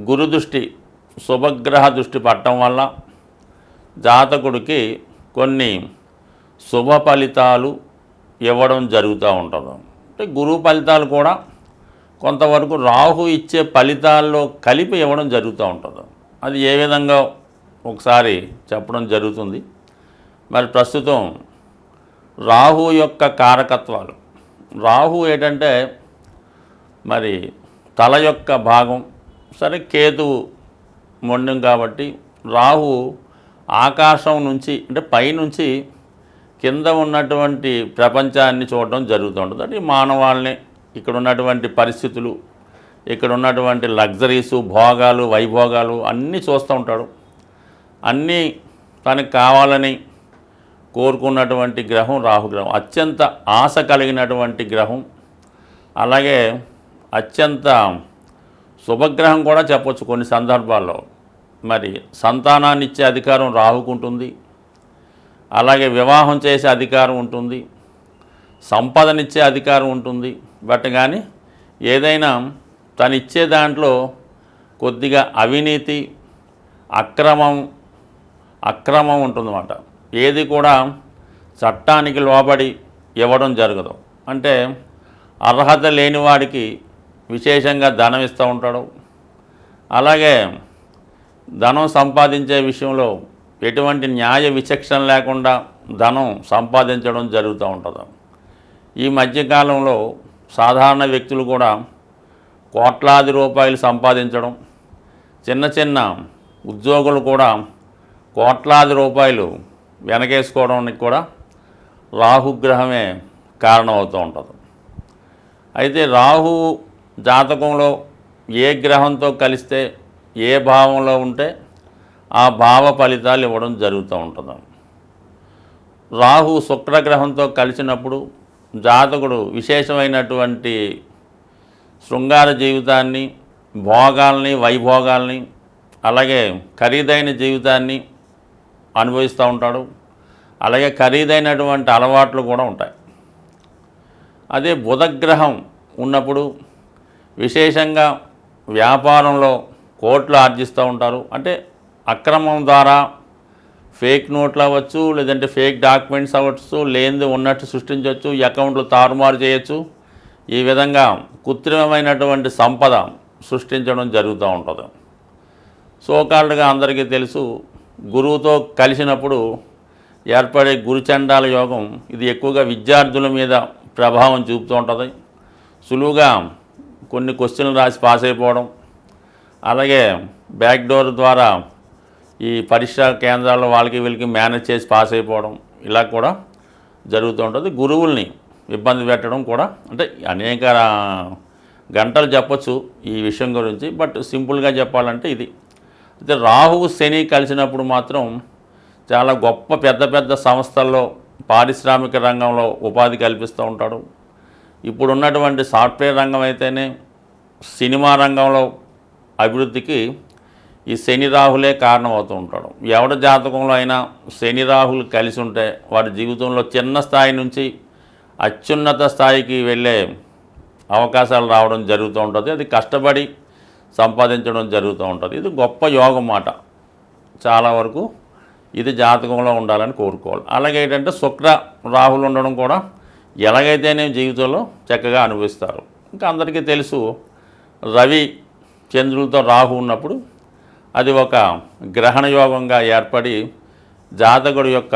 గురు దృష్టి శుభగ్రహ దృష్టి పట్టడం వల్ల జాతకుడికి కొన్ని శుభ ఫలితాలు ఇవ్వడం జరుగుతూ ఉంటుంది. అంటే గురువు ఫలితాలు కూడా కొంతవరకు రాహు ఇచ్చే ఫలితాల్లో కలిపి ఇవ్వడం జరుగుతూ ఉంటుంది. అది ఏ విధంగా ఒకసారి చెప్పడం జరుగుతుంది. మరి ప్రస్తుతం రాహు యొక్క కారకత్వాలు. రాహు ఏంటంటే మరి తల యొక్క భాగం సరే కేతువు మొండం కాబట్టి రాహు ఆకాశం నుంచి అంటే పైనుంచి కింద ఉన్నటువంటి ప్రపంచాన్ని చూడడం జరుగుతూ ఉంటుంది. అంటే మానవాళ్ళని ఇక్కడ ఉన్నటువంటి పరిస్థితులు ఇక్కడ ఉన్నటువంటి లగ్జరీసు భోగాలు వైభోగాలు అన్నీ చూస్తూ ఉంటాడు. అన్నీ తనకు కావాలని కోరుకున్నటువంటి గ్రహం రాహుగ్రహం అత్యంత ఆశ కలిగినటువంటి గ్రహం. అలాగే అత్యంత శుభగ్రహం కూడా చెప్పొచ్చు కొన్ని సందర్భాల్లో. మరి సంతానాన్ని ఇచ్చే అధికారం రాహుకుంటుంది. అలాగే వివాహం చేసే అధికారం ఉంటుంది. సంపదనిచ్చే అధికారం ఉంటుంది. బట్ కానీ ఏదైనా తను ఇచ్చే దాంట్లో కొద్దిగా అవినీతి అక్రమం అక్రమం ఉంటుందన్నమాట. ఏది కూడా చట్టానికి లోబడి ఇవ్వడం జరగదు. అంటే అర్హత లేని వాడికి విశేషంగా ధనం ఇస్తూ ఉంటాడు. అలాగే ధనం సంపాదించే విషయంలో ఎటువంటి న్యాయ విచక్షణ లేకుండా ధనం సంపాదించడం జరుగుతూ ఉంటుంది. ఈ మధ్యకాలంలో సాధారణ వ్యక్తులు కూడా కోట్లాది రూపాయలు సంపాదించడం చిన్న చిన్న ఉద్యోగులు కూడా కోట్లాది రూపాయలు వెనకేసుకోవడానికి కూడా రాహుగ్రహమే కారణమవుతూ ఉంటుంది. అయితే రాహు జాతకంలో ఏ గ్రహంతో కలిస్తే ఏ భావంలో ఉంటే ఆ భావ ఫలితాలు ఇవ్వడం జరుగుతూ ఉంటుంది. రాహు శుక్రగ్రహంతో కలిసినప్పుడు జాతకుడు విశేషమైనటువంటి శృంగార జీవితాన్ని భోగాల్ని వైభోగాల్ని అలాగే ఖరీదైన జీవితాన్ని అనుభవిస్తూ ఉంటాడు. అలాగే ఖరీదైనటువంటి అలవాట్లు కూడా ఉంటాయి. అదే బుధగ్రహం ఉన్నప్పుడు విశేషంగా వ్యాపారంలో కోట్లు ఆర్జిస్తూ ఉంటారు. అంటే అక్రమం ద్వారా ఫేక్ నోట్లు అవ్వచ్చు లేదంటే ఫేక్ డాక్యుమెంట్స్ అవ్వచ్చు లేనిది ఉన్నట్టు సృష్టించవచ్చు అకౌంట్లు తారుమారు చేయొచ్చు. ఈ విధంగా కృత్రిమమైనటువంటి సంపద సృష్టించడం జరుగుతూ ఉంటుంది. సోకాల్డ్గా అందరికీ తెలుసు గురువుతో కలిసినప్పుడు ఏర్పడే గురుచండాల యోగం ఇది ఎక్కువగా విద్యార్థుల మీద ప్రభావం చూపుతూ ఉంటుంది. సులువుగా కొన్ని క్వశ్చన్లు రాసి పాస్ అయిపోవడం. అలాగే బ్యాక్ డోర్ ద్వారా ఈ పరీక్షా కేంద్రాల్లో వాళ్ళకి వీళ్ళకి మేనేజ్ చేసి పాస్ అయిపోవడం ఇలా కూడా జరుగుతూ ఉంటుంది. గురువుల్ని ఇబ్బంది పెట్టడం కూడా అంటే అనేక గంటలు చెప్పచ్చు ఈ విషయం గురించి బట్ సింపుల్గా చెప్పాలంటే ఇది. అయితే రాహువు శని కలిసినప్పుడు మాత్రం చాలా గొప్ప పెద్ద పెద్ద సంస్థల్లో పారిశ్రామిక రంగంలో ఉపాధి కల్పిస్తూ ఉంటాడు. ఇప్పుడు ఉన్నటువంటి సాఫ్ట్వేర్ రంగం అయితేనే సినిమా రంగంలో అభివృద్ధికి ఈ శని రాహులే కారణమవుతూ ఉంటాడు. ఎవడ జాతకంలో అయినా శని రాహులు కలిసి ఉంటే వాడి జీవితంలో చిన్న స్థాయి నుంచి అత్యున్నత స్థాయికి వెళ్ళే అవకాశాలు రావడం జరుగుతూ ఉంటుంది. అది కష్టపడి సంపాదించడం జరుగుతూ ఉంటుంది. ఇది గొప్ప యోగం మాట. చాలా వరకు ఇది జాతకంలో ఉండాలని కోరుకోవాలి. అలాగే ఏంటంటే శుక్ర రాహులు ఉండడం కూడా ఎలాగైతేనే జీవితంలో చక్కగా అనుభవిస్తారు ఇంకా అందరికీ తెలుసు రవి చంద్రులతో రాహు ఉన్నప్పుడు అది ఒక గ్రహణ యోగంగా ఏర్పడి జాతకుడు యొక్క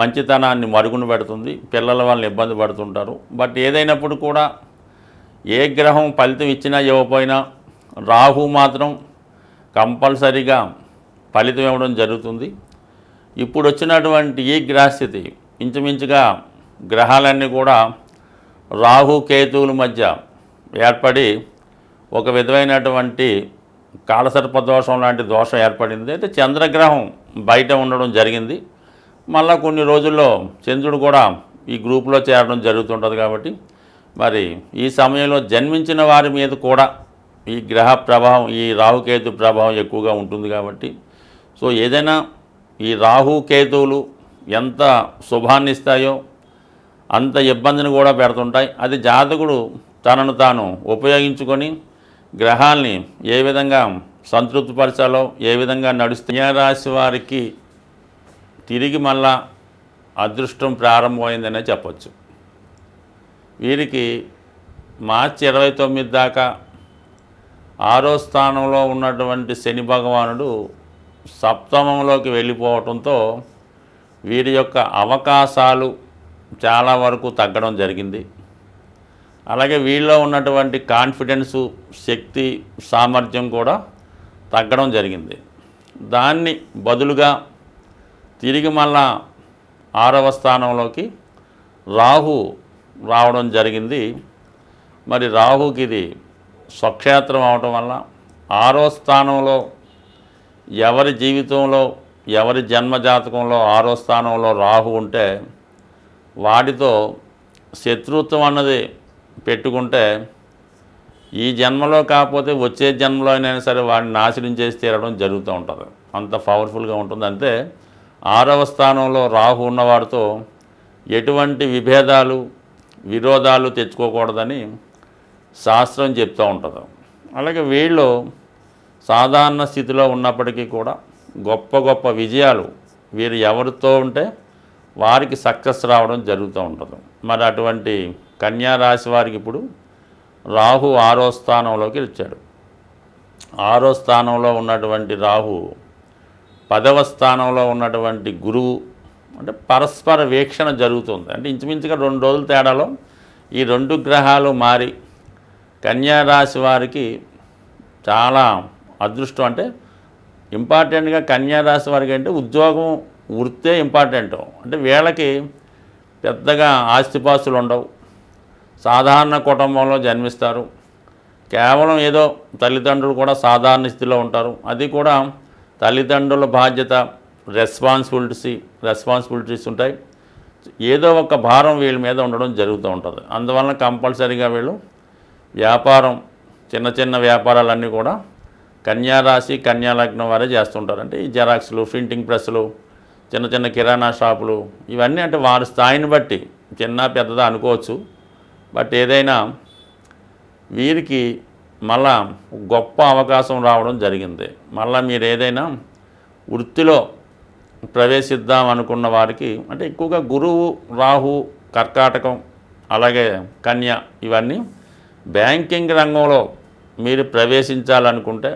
మంచితనాన్ని మరుగున పెడుతుంది పిల్లల వాళ్ళని ఇబ్బంది పడుతుంటారు. బట్ ఏదైనప్పుడు కూడా ఏ గ్రహం ఫలితం ఇచ్చినా ఇవ్వకపోయినా రాహు మాత్రం కంపల్సరీగా ఫలితం ఇవ్వడం జరుగుతుంది. ఇప్పుడు వచ్చినటువంటి ఈ గ్రహస్థితి ఇంచుమించుగా గ్రహాలన్నీ కూడా రాహు కేతువుల మధ్య ఏర్పడి ఒక విధమైనటువంటి కాలసర్ప దోషం లాంటి దోషం ఏర్పడింది. అయితే చంద్రగ్రహం బయట ఉండడం జరిగింది. మళ్ళా కొన్ని రోజుల్లో చంద్రుడు కూడా ఈ గ్రూప్లో చేరడం జరుగుతుంటుంది కాబట్టి మరి ఈ సమయంలో జన్మించిన వారి మీద కూడా ఈ గ్రహ ప్రభావం ఈ రాహుకేతు ప్రభావం ఎక్కువగా ఉంటుంది కాబట్టి. సో ఏదైనా ఈ రాహు కేతువులు ఎంత శుభాన్నిస్తాయో అంత ఇబ్బందిని కూడా పెడుతుంటాయి. అది జాతకుడు తనను తాను ఉపయోగించుకొని గ్రహాల్ని ఏ విధంగా సంతృప్తిపరచాలో ఏ విధంగా నడుస్తే రాశి వారికి తిరిగి మళ్ళా అదృష్టం ప్రారంభమైందనే చెప్పొచ్చు. వీరికి మార్చి ఇరవై తొమ్మిది దాకా ఆరో స్థానంలో ఉన్నటువంటి శని భగవానుడు సప్తమంలోకి వెళ్ళిపోవటంతో వీరి యొక్క అవకాశాలు చాలా వరకు తగ్గడం జరిగింది. అలాగే వీళ్ళలో ఉన్నటువంటి కాన్ఫిడెన్సు శక్తి సామర్థ్యం కూడా తగ్గడం జరిగింది. దాన్ని బదులుగా తిరిగి మళ్ళా ఆరవ స్థానంలోకి రాహు రావడం జరిగింది. మరి రాహుకి ఇది స్వక్షేత్రం అవటం వల్ల ఆరో స్థానంలో ఎవరి జీవితంలో ఎవరి జన్మ జాతకంలో ఆరో స్థానంలో రాహు ఉంటే వాటితో శత్రుత్వం అన్నది పెట్టుకుంటే ఈ జన్మలో కాకపోతే వచ్చే జన్మలో అయినా సరే వాడిని నాశనం చేసి తీరడం జరుగుతూ ఉంటుంది. అంత పవర్ఫుల్గా ఉంటుంది. అంతే ఆరవ స్థానంలో రాహు ఉన్నవాడితో ఎటువంటి విభేదాలు విరోధాలు తెచ్చుకోకూడదని శాస్త్రం చెప్తూ ఉంటుంది. అలాగే వీళ్ళు సాధారణ స్థితిలో ఉన్నప్పటికీ కూడా గొప్ప గొప్ప విజయాలు వీరు ఎవరితో ఉంటే వారికి సక్సెస్ రావడం జరుగుతూ ఉంటుంది. మరి అటువంటి కన్యా రాశి వారికి ఇప్పుడు రాహు ఆరో స్థానంలోకి వచ్చాడు. ఆరో స్థానంలో ఉన్నటువంటి రాహు పదవ స్థానంలో ఉన్నటువంటి గురువు అంటే పరస్పర వీక్షణ జరుగుతుంది. అంటే ఇంచుమించుగా రెండు రోజుల తేడాలో ఈ రెండు గ్రహాలు మారి కన్యా రాశి వారికి చాలా అదృష్టం. అంటే ఇంపార్టెంట్గా కన్యా రాశి వారికి అంటే ఉద్యోగం వృత్తే ఇంపార్టెంట్. అంటే వీళ్ళకి పెద్దగా ఆస్తిపాస్తులు ఉండవు. సాధారణ కుటుంబంలో జన్మిస్తారు. కేవలం ఏదో తల్లిదండ్రులు కూడా సాధారణ స్థితిలో ఉంటారు. అది కూడా తల్లిదండ్రుల బాధ్యత రెస్పాన్సిబిలిటీస్ రెస్పాన్సిబిలిటీస్ ఉంటాయి. ఏదో ఒక భారం వీళ్ళ మీద ఉండడం జరుగుతూ ఉంటుంది. అందువలన కంపల్సరీగా వీళ్ళు వ్యాపారం చిన్న చిన్న వ్యాపారాలన్నీ కూడా కన్యా రాశి వారే చేస్తుంటారు. అంటే ఈ జెరాక్స్లు ప్రింటింగ్ ప్రెస్లు చిన్న చిన్న కిరాణా షాపులు ఇవన్నీ అంటే వారి స్థాయిని బట్టి చిన్న పెద్దదా అనుకోవచ్చు. బట్ ఏదైనా వీరికి మళ్ళా గొప్ప అవకాశం రావడం జరిగింది. మళ్ళా మీరు ఏదైనా వృత్తిలో ప్రవేశిద్దాం అనుకున్న వారికి అంటే ఎక్కువగా గురువు రాహు కర్కాటకం అలాగే కన్య ఇవన్నీ బ్యాంకింగ్ రంగంలో మీరు ప్రవేశించాలనుకుంటే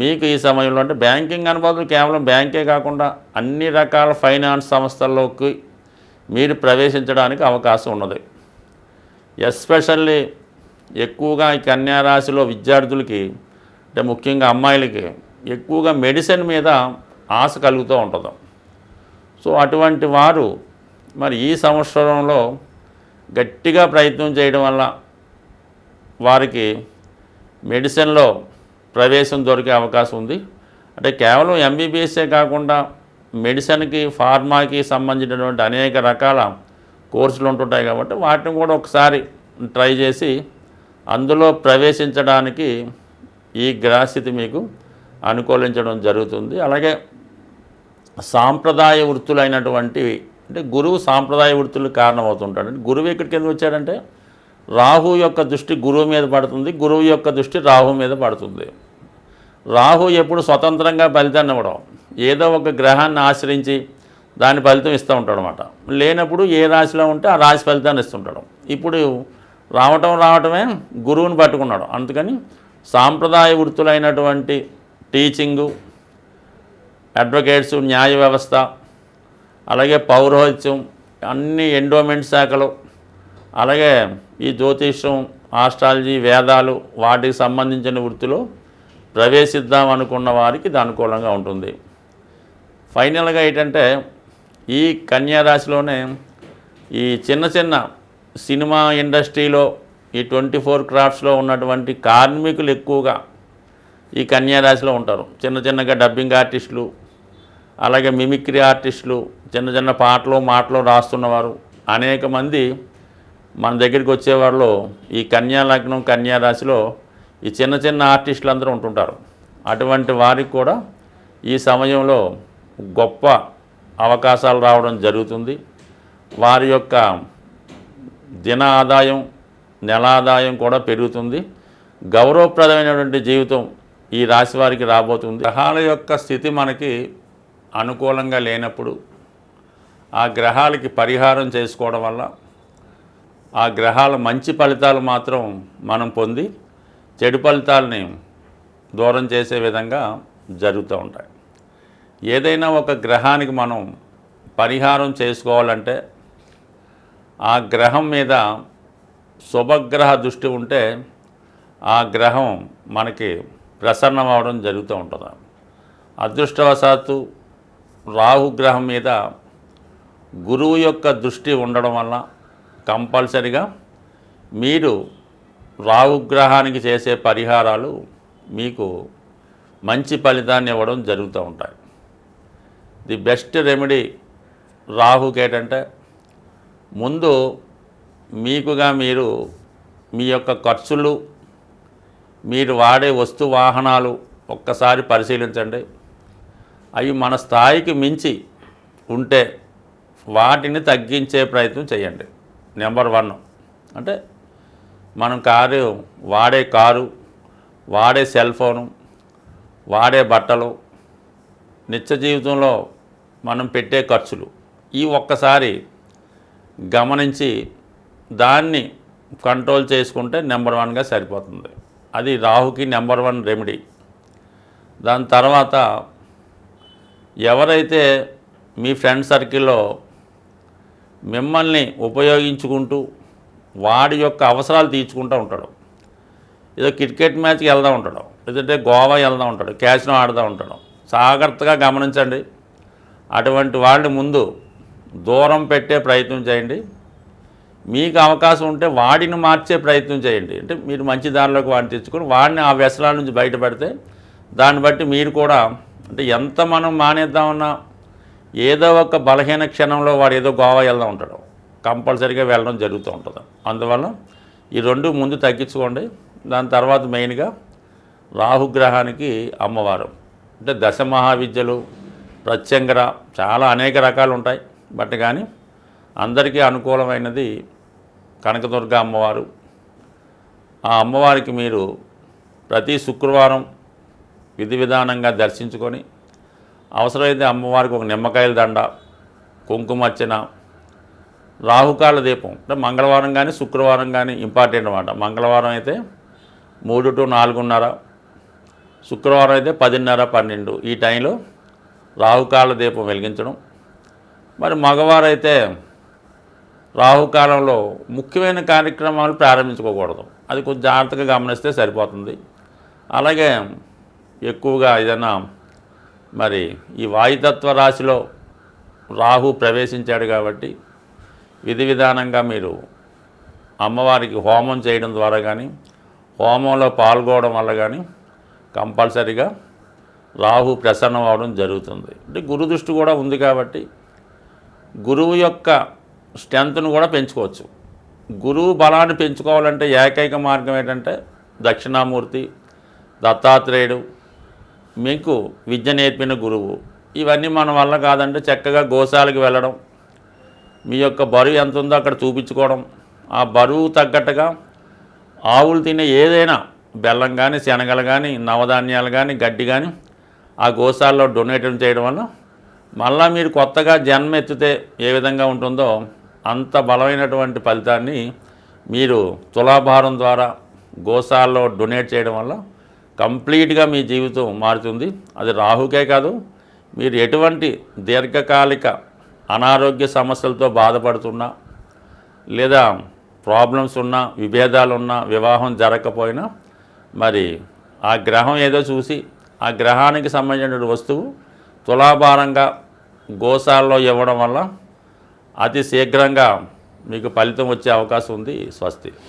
మీకు ఈ సమయంలో అంటే బ్యాంకింగ్ అనుభవం కేవలం బ్యాంకే కాకుండా అన్ని రకాల ఫైనాన్స్ సంస్థల్లోకి మీరు ప్రవేశించడానికి అవకాశం ఉన్నది. ఎస్పెషల్లీ ఎక్కువగా ఈ కన్యారాశిలో విద్యార్థులకి అంటే ముఖ్యంగా అమ్మాయిలకి ఎక్కువగా మెడిసిన్ మీద ఆశ కలుగుతూ ఉంటుంది. సో అటువంటి వారు మరి ఈ సంవత్సరంలో గట్టిగా ప్రయత్నం చేయడం వల్ల వారికి మెడిసిన్లో ప్రవేశం దొరికే అవకాశం ఉంది. అంటే కేవలం ఎంబీబీఎస్ఏ కాకుండా మెడిసిన్కి ఫార్మాకి సంబంధించినటువంటి అనేక రకాల కోర్సులు ఉంటుంటాయి కాబట్టి వాటిని కూడా ఒకసారి ట్రై చేసి అందులో ప్రవేశించడానికి ఈ గ్రహస్థితి మీకు అనుకూలించడం జరుగుతుంది. అలాగే సాంప్రదాయ వృత్తులైనటువంటివి అంటే గురువు సాంప్రదాయ వృత్తులకు కారణమవుతుంటాడు. అంటే గురువు ఎక్కడికి ఎందుకు వచ్చాడంటే రాహు యొక్క దృష్టి గురువు మీద పడుతుంది గురువు యొక్క దృష్టి రాహు మీద పడుతుంది. రాహు ఎప్పుడు స్వతంత్రంగా ఫలితాన్ని ఇవ్వడం. ఏదో ఒక గ్రహాన్ని ఆశ్రయించి దాని ఫలితం ఇస్తూ ఉంటాడు అనమాట లేనప్పుడు ఏ రాశిలో ఉంటే ఆ రాశి ఫలితాన్ని ఇస్తుంటాడు. ఇప్పుడు రావటం రావటమే గురువుని పట్టుకున్నాడు. అందుకని సాంప్రదాయ వృత్తులైనటువంటి టీచింగు అడ్వకేట్స్ న్యాయ వ్యవస్థ అలాగే పౌరోహిత్యం అన్ని ఎండోమెంట్ శాఖలు అలాగే ఈ జ్యోతిష్యం ఆస్ట్రాలజీ వేదాలు వాటికి సంబంధించిన వృత్తిలో ప్రవేశిద్దాం అనుకున్న వారికి ఇది అనుకూలంగా ఉంటుంది. ఫైనల్గా ఏంటంటే ఈ కన్యా రాశిలోనే ఈ చిన్న చిన్న సినిమా ఇండస్ట్రీలో ఈ ట్వంటీ ఫోర్ క్రాఫ్ట్స్లో ఉన్నటువంటి కార్మికులు ఎక్కువగా ఈ కన్యా రాశిలో ఉంటారు. చిన్న చిన్నగా డబ్బింగ్ ఆర్టిస్టులు అలాగే మిమిక్రీ ఆర్టిస్టులు చిన్న చిన్న పాటలు మాటలు రాస్తున్నవారు అనేక మంది మన దగ్గరికి వచ్చేవాళ్ళు ఈ కన్యా లగ్నం కన్యా రాశిలో ఈ చిన్న చిన్న ఆర్టిస్టులు అందరూ ఉంటుంటారు. అటువంటి వారికి కూడా ఈ సమయంలో గొప్ప అవకాశాలు రావడం జరుగుతుంది. వారి యొక్క దిన ఆదాయం నెల ఆదాయం కూడా పెరుగుతుంది. గౌరవప్రదమైనటువంటి జీవితం ఈ రాశి వారికి రాబోతుంది. గ్రహాల యొక్క స్థితి మనకి అనుకూలంగా లేనప్పుడు ఆ గ్రహాలకి పరిహారం చేసుకోవడం వల్ల ఆ గ్రహాల మంచి ఫలితాలు మాత్రం మనం పొంది చెడు ఫలితాలని దూరం చేసే విధంగా జరుగుతూ ఉంటాయి. ఏదైనా ఒక గ్రహానికి మనం పరిహారం చేసుకోవాలంటే ఆ గ్రహం మీద శుభగ్రహ దృష్టి ఉంటే ఆ గ్రహం మనకి ప్రసన్నం అవడం జరుగుతూ ఉంటుంది. అదృష్టవశాత్తు రాహుగ్రహం మీద గురువు యొక్క దృష్టి ఉండడం వల్ల కంపల్సరిగా మీరు రాహుగ్రహానికి చేసే పరిహారాలు మీకు మంచి ఫలితాన్ని ఇవ్వడం జరుగుతూ ఉంటాయి. ది బెస్ట్ రెమెడీ రాహుకి ఏంటంటే ముందు మీకుగా మీరు మీ యొక్క ఖర్చులు మీరు వాడే వస్తు వాహనాలు ఒక్కసారి పరిశీలించండి. అవి మన స్థాయికి మించి ఉంటే వాటిని తగ్గించే ప్రయత్నం చేయండి. Number one. అంటే మనం కారు వాడే కారు వాడే సెల్ ఫోను వాడే బట్టలు నిత్య జీవితంలో మనం పెట్టే ఖర్చులు. ఈ ఒక్కసారి గమనించి దాన్ని కంట్రోల్ చేసుకుంటే నెంబర్ వన్గా సరిపోతుంది. అది రాహుకి నెంబర్ వన్ రెమెడీ. దాని తర్వాత ఎవరైతే మీ ఫ్రెండ్ సర్కిల్లో మిమ్మల్ని ఉపయోగించుకుంటూ వాడి యొక్క అవసరాలు తీర్చుకుంటూ ఉంటాడు. ఏదో క్రికెట్ మ్యాచ్కి వెళ్దా ఉంటాడు. లేదంటే గోవా వెళ్దాం ఉంటాడు. క్యాచ్ను ఆడుతూ ఉంటాడు. జాగ్రత్తగా గమనించండి. అటువంటి వాళ్ళని ముందు దూరం పెట్టే ప్రయత్నం చేయండి. మీకు అవకాశం ఉంటే వాడిని మార్చే ప్రయత్నం చేయండి. అంటే మీరు మంచి దారిలోకి వాడిని తెచ్చుకొని వాడిని ఆ వ్యసనాల నుంచి బయటపడితే దాన్ని బట్టి మీరు కూడా అంటే ఎంత మనం మానేద్దామన్నా ఏదో ఒక బలహీన క్షణంలో వాడు ఏదో గోవా వెళ్దాం ఉంటాడు. కంపల్సరీగా వెళ్ళడం జరుగుతూ ఉంటుంది. అందువల్ల ఈ రెండు ముందు తగ్గించుకోండి. దాని తర్వాత మెయిన్గా రాహుగ్రహానికి అమ్మవారు. అంటే దశ మహావిద్యలు ప్రత్యంగర చాలా అనేక రకాలు ఉంటాయి బట్ కానీ అందరికీ అనుకూలమైనది కనకదుర్గ అమ్మవారు. ఆ అమ్మవారికి మీరు ప్రతి శుక్రవారం విధి విధానంగా దర్శించుకొని అవసరమైతే అమ్మవారికి ఒక నిమ్మకాయల దండ కుంకుమర్చన రాహుకాల దీపం. అంటే మంగళవారం కానీ శుక్రవారం కానీ ఇంపార్టెంట్ అనమాట మంగళవారం అయితే మూడు టు నాలుగున్నర శుక్రవారం అయితే పదిన్నర పన్నెండు ఈ టైంలో రాహుకాల దీపం వెలిగించడం. మరి మగవారైతే రాహుకాలంలో ముఖ్యమైన కార్యక్రమాలు ప్రారంభించుకోకూడదు. అది కొంచెం జాగ్రత్తగా గమనిస్తే సరిపోతుంది. అలాగే ఎక్కువగా ఏదైనా మరి ఈ వాయుతత్వ రాశిలో రాహు ప్రవేశించాడు కాబట్టి విధి విధానంగా మీరు అమ్మవారికి హోమం చేయడం ద్వారా కానీ హోమంలో పాల్గొనడం వల్ల కానీ కంపల్సరీగా రాహు ప్రసన్నం అవడం జరుగుతుంది. అంటే గురు దృష్టి కూడా ఉంది కాబట్టి గురువు యొక్క స్ట్రెంత్ను కూడా పెంచుకోవచ్చు. గురువు బలాన్ని పెంచుకోవాలంటే ఏకైక మార్గం ఏంటంటే దక్షిణామూర్తి దత్తాత్రేయుడు మీకు విద్య నేర్పిన గురువు. ఇవన్నీ మన వల్ల కాదంటే చక్కగా గోశాలకు వెళ్ళడం మీ యొక్క బరువు ఎంత ఉందో అక్కడ చూపించుకోవడం. ఆ బరువు తగ్గట్టుగా ఆవులు తినే ఏదైనా బెల్లం కానీ శనగలు కానీ నవధాన్యాలు కానీ గడ్డి కానీ ఆ గోశాలలో డొనేట్ చేయడం వల్ల మళ్ళా మీరు కొత్తగా జన్మ ఎత్తితే ఏ విధంగా ఉంటుందో అంత బలమైనటువంటి ఫలితాన్ని మీరు తులాభారం ద్వారా గోశాలలో డొనేట్ చేయడం వల్ల కంప్లీట్గా మీ జీవితం మారుతుంది. అది రాహుకే కాదు మీరు ఎటువంటి దీర్ఘకాలిక అనారోగ్య సమస్యలతో బాధపడుతున్నా లేదా ప్రాబ్లమ్స్ ఉన్నా విభేదాలు ఉన్నా వివాహం జరగకపోయినా మరి ఆ గ్రహం ఏదో చూసి ఆ గ్రహానికి సంబంధించిన వస్తువు తులాభారంగా గోశాలలో ఇవ్వడం వల్ల అతి శీఘ్రంగా మీకు ఫలితం వచ్చే అవకాశం ఉంది స్వస్తి.